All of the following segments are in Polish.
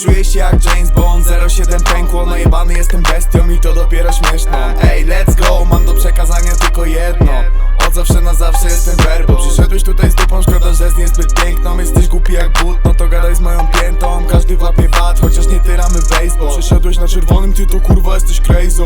Czuję się jak James Bond 07 pękło, najebany jestem bestią i to dopiero śmieszno Ej, let's go, mam do przekazania tylko jedno. Od zawsze na zawsze jestem werbą Przyszedłeś tutaj z dupą, szkoda, że jest niezbyt piękną. Jesteś głupi jak but, no to gadaj z moją piętą. Każdy łapie bat, chociaż nie tyramy baseball. Przyszedłeś na czerwonym, ty to kurwa jesteś crazy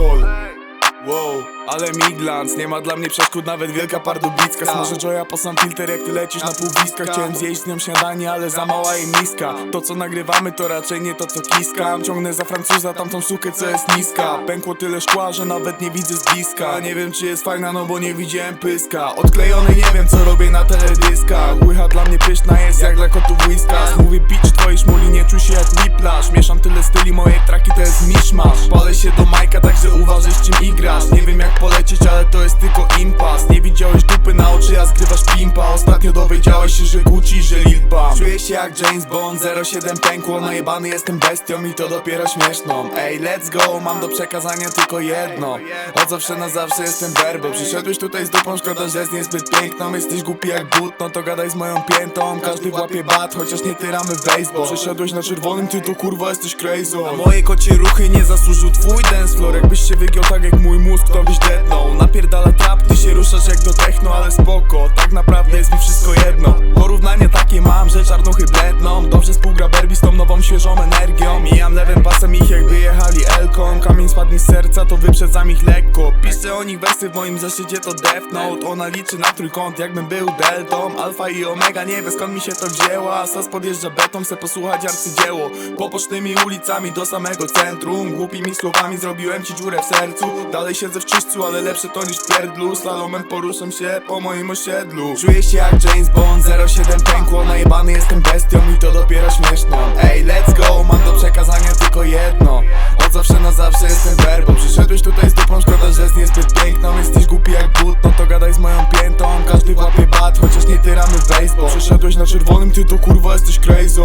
Wow, ale miglans, nie ma dla mnie przeszkód nawet wielka pardubicka Smażę joya po sam filter jak ty lecisz na półwiska. Chciałem zjeść z nią śniadanie, ale za mała jej miska To co nagrywamy to raczej nie to co kiskam Ciągnę za Francuza tamtą sukę co jest niska. Pękło tyle szkła, że nawet nie widzę z bliska. Nie wiem czy jest fajna, no bo nie widziałem pyska. Odklejony nie wiem co robię na teledyskach. Łycha dla mnie pyszna jest jak dla kotów whiskas. Mówię bitch twojej szmuli, nie czuj się jak whiplash. Mieszam tyle styli, moje traki to jest miszmasz. Palę się do majka, także uważaj z czym igrasz. Nie wiem jak polecieć, ale to jest tylko impas. Nie widziałeś dupy na oczy, a zgrywasz pimpa. Ostatnio dowiedziałeś się, że Się jak James Bond, 07 pękło Najebany jestem bestią i to dopiero śmieszną. Ej, let's go, mam do przekazania tylko jedno. Od zawsze na zawsze jestem werbą Przyszedłeś tutaj z dupą, szkoda, że jest niezbyt piękną. Jesteś głupi jak but, no to gadaj z moją piętą. Każdy łapie bat, chociaż nie tyramy w baseball. Przyszedłeś na czerwonym, ty to kurwa jesteś crazy. Na moje kocie ruchy nie zasłużył twój dance floor. Jakbyś się wygiął tak jak mój mózg, to byś deadnął Napierdala trap, ty się ruszasz jak do techno, ale spoko. Tak naprawdę jest mi wszystko Dobrze współgra Berbi z tą nową, świeżą energią. Mijam lewym pasem ich jakby jechali Elką. Kamień spadł z serca, to wyprzedzam ich lekko. Piszę o nich wersy, w moim zeszycie to Death Note. Ona liczy na trójkąt, jakbym był deltą. Alfa i Omega, nie wie skąd mi się to wzięła Sas podjeżdża beton, chcę posłuchać arcydzieło. Pobocznymi ulicami do samego centrum. Głupimi słowami zrobiłem ci dziurę w sercu. Dalej siedzę w czyśćcu, ale lepsze to niż w pierdlu Slalomem poruszam się po moim osiedlu. Czuję się jak James Bond, 07 pękło Najebany jestem bestią. I to dopiero śmieszno Ej, let's go, mam do przekazania tylko jedno. Od zawsze na zawsze jestem werbą. Przyszedłeś tutaj z dupą, szkoda, że jest niezbyt piękną. Jesteś głupi jak but, no to gadaj z moją piętą. Każdy łapie bat, chociaż nie tyramy w baseball. Przyszedłeś na czerwonym, ty to kurwa jesteś crazy